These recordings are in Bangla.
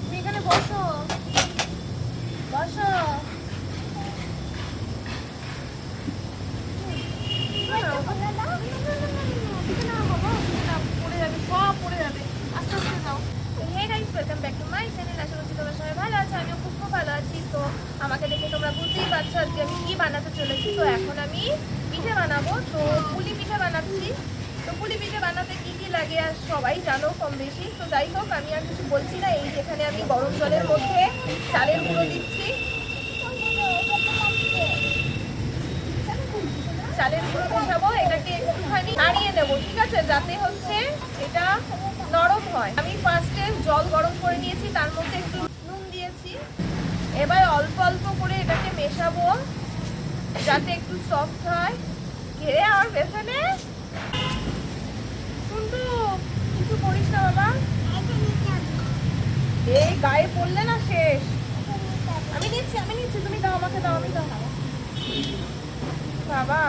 তুমি এখানে বসো বসো পড়ে যাবে সব পড়ে যাবে আস্তে আস্তে যাও hey guys welcome back to my channel আশা করছি তোমরা সবাই ভালো আছো আমিও খুব খুব ভালো আছি তো আমাকে দেখে তোমরা বুঝতেই পারছ আজকে আমি কি বানাতে চলেছি তো এখন পিঠে বানাবো। তো পুলি পিঠে বানাচ্ছি। তো পুলি পিঠে বানাতে কি কি লাগে আর সবাই জানো কম বেশি। তো যাই হোক, আমি আর কিছু বলছি না। এই যেখানে আমি গরম জলের মধ্যে চালের গুঁড়ো দিচ্ছি। চালের গুঁড়ো মেশাবো এটাকে একটুখানি নাড়িয়ে নেব, ঠিক আছে? যাতে হচ্ছে এটা নরম হয়। আমি ফার্স্টে জল গরম করে নিয়েছি, তার মধ্যে একটু নুন দিয়েছি। এবার অল্প অল্প করে এটাকে মেশাবো। যাতে একটু সফট হয়। ঘেরে আমার পেছনে? কিছু করিস না বাবা। এই গায়ে পড়লে না শেষ। আমি নিচ্ছি আমি নিচ্ছি, তুমি দাও আমাকে, দাও, আমি দাও। বাবা।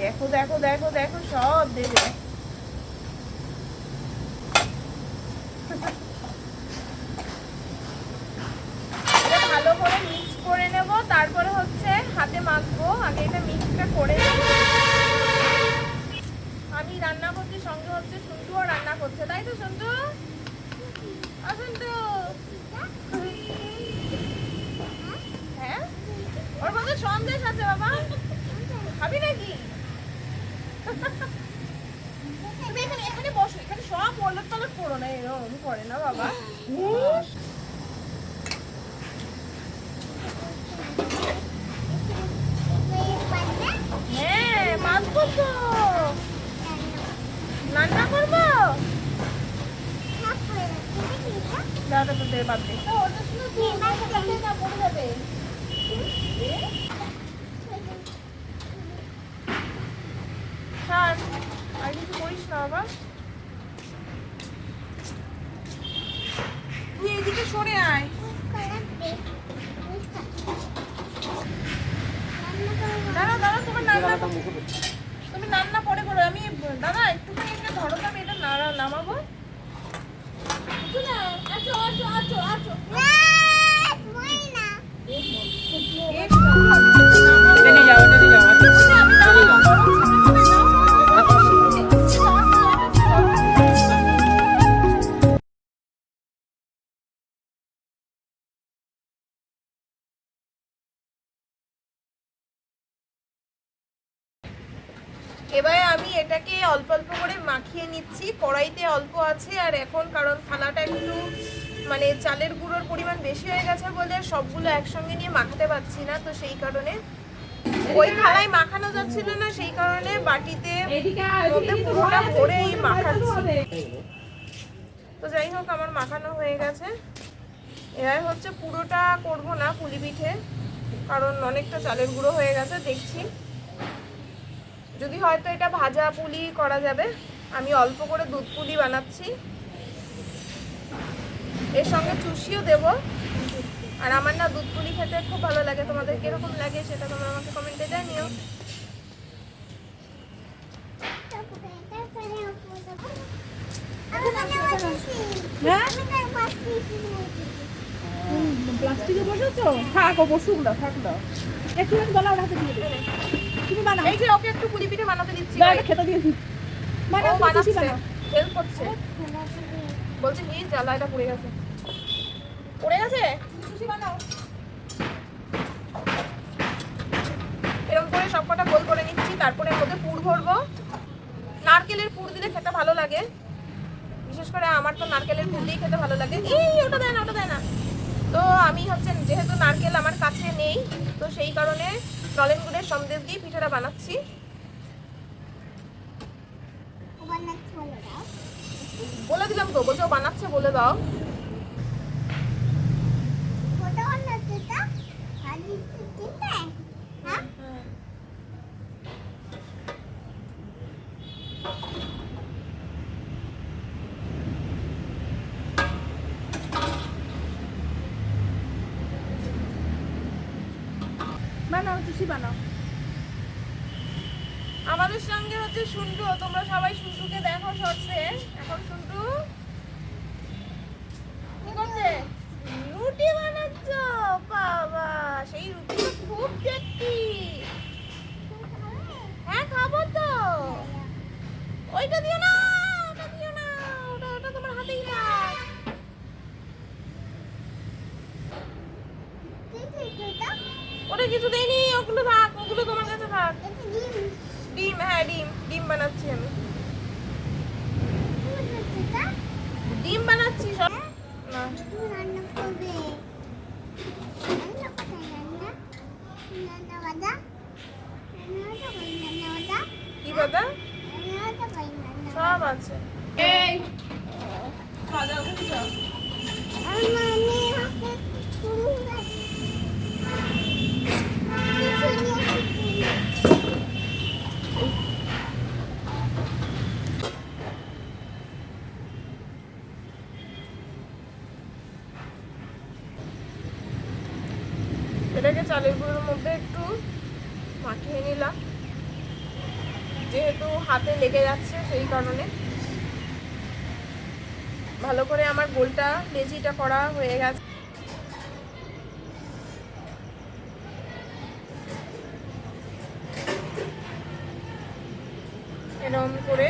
দেখো দেখো দেখো দেখো, সব দেবে এটা ভালো করে মিক্স করে নেব তারপরে হচ্ছে হাতে মাখবো আগে এটা মিক্সটা করে নেব আমি রান্না করছি সঙ্গে হচ্ছে সন্টুও রান্না করছে তাই তো সন্টু আ, সন্টু হ্যাঁ ওর মধ্যে সন্দেশ আছে বাবা খাবি নাকি তুমি এখানে এখানে বসো এখানে সব ওলট পালট এরকম করে না বাবা হ্যাঁ মাখবো তো রান্না করব দাদা তো দে বাদ দে ওটা শুনো তো, ওটা দে না, পড়ে যাবে। এবারে আমি এটাকে অল্প অল্প করে মাখিয়ে নিচ্ছি। কড়াইতে অল্প আছে আর এখন কারণ থালাটা একটু মানে চালের গুঁড়োর পরিমাণ বেশি হয়ে গেছে বলে সবগুলো একসঙ্গে নিয়ে মাখাতে পারছি না তো সেই কারণে ওই থালায় মাখানো যাচ্ছিল না সেই কারণে বাটিতে মধ্যে পুরোটা ভরেই মাখাচ্ছি। তো যাই হোক আমার মাখানো হয়ে গেছে। এবার হচ্ছে পুরোটা করব না পুলি পিঠে কারণ অনেকটা চালের গুঁড়ো হয়ে গেছে দেখছি। যদি হয়তো এটা ভাজা পুলি করা যাবে আমি অল্প করে দুধ পুলি বানাচ্ছি। এর সঙ্গে চুষিও দেব। আর আমার না দুধ পুলি খেতে খুব ভালো লাগে। তোমাদের কীরকম লাগে সেটা তোমরা আমাকে কমেন্টে জানিও। প্লাস্টিকে বসেছো? থাক বসুক না থাক না। একটু বলা ওর হাতে দিয়ে দে তুমি বানাও। এই যে ওকে একটু পুলি পিঠে বানাতে দিচ্ছি। এটা খেতে দিয়েছি। বানাও বানাচ্ছে। বানাও? হেল্প করছে। বলছে কি জ্বালা এটা পড়ে গেছে। পড়ে গেছে? খুশি বানাও। এরকম করে সবকটা গোল করে নিচ্ছি তারপরে এর মধ্যে পুর ভরবো। নারকেলের পুর দিলে খেতে ভালো লাগে। বিশেষ করে আমার তো নারকেলের পুর দিয়েই খেতে ভালো লাগে। এই ওটা দেয় না ওটা দেয় না। তো আমি হচ্ছে যেহেতু নারকেল আমার কাছে নেই তো সেই কারণে নলেন গুড়ের সন্দেশ দিয়ে পিঠাটা বানাচ্ছি। বলে দিলাম তো বলছে বানাচ্ছে বলে দাও। বানাও টুসি বানাও। আমাদের সঙ্গে হচ্ছে সুন্টু তোমরা সবাই সুন্টুকে দেখো শর্টসে। এখন সুন্টু কি করছে? রুটি বানাচ্ছ? বাবা, সেই রুটি খুব টেস্টি হ্যাঁ খাব তো ওইটা দিও না ওটা দিও না ওটা ওটা তোমার হাতেই থাক ওটা কিছু দেইনি ওগুলো থাক ওগুলো তোমার কাছে থাক ডিম হ্যাঁ ডিম ডিম বানাচ্ছি আমি। ডিম বানাচ্ছি সব? না কি কথা সব আছে এই খাওয়া দাওয়া করছ এটাকে চালের গুঁড়োর মধ্যে একটু মাখিয়ে নিলাম যেহেতু হাতে লেগে যাচ্ছে সেই কারণে। ভালো করে আমার গোলটা লেচিটা করা হয়ে গেছে। এরম করে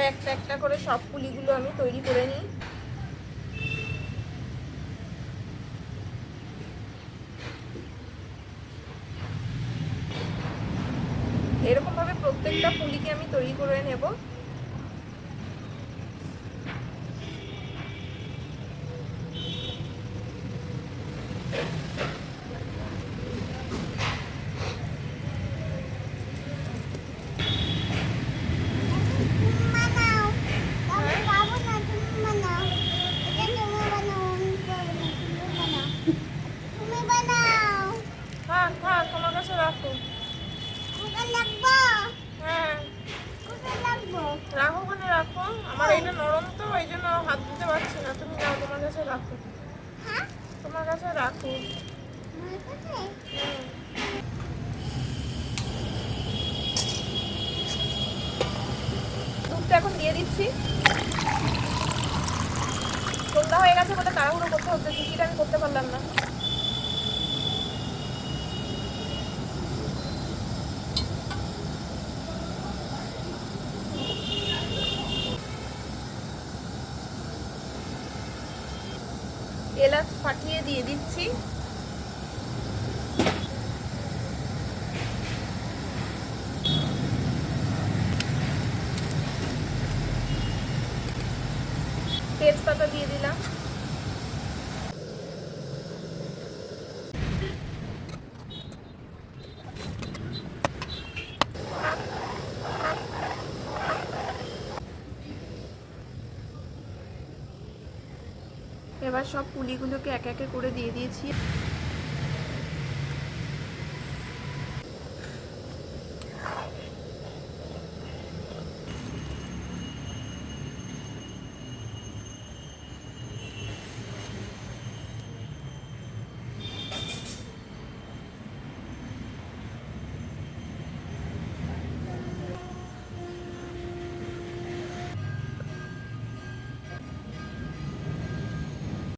তাই একটা একটা করে সব পুলিগুলো আমি তৈরি করে নিই। এরকমভাবে প্রত্যেকটা পুলিকে আমি তৈরি করে নেব থাক থাক তোমার কাছে রাখো। হ্যাঁ। রাখো ওখানে রাখো। আমার এটা নরম তো ওই জন্য হাত দিতে পারছি না। তুমি নাও তোমার কাছে রাখো। তোমার কাছে রাখো। দুধটা এখন দিয়ে দিচ্ছি। সন্ধ্যা হয়ে গেছে বলে তাড়াহুড়ো করতে হচ্ছে। টিকিটা আমি করতে পারলাম না। এলাচ ফাটিয়ে দিয়ে দিচ্ছি তেজপাতা দিয়ে দিলাম এবার সব পুলিগুলোকে এক একে করে দিয়ে দিয়েছি।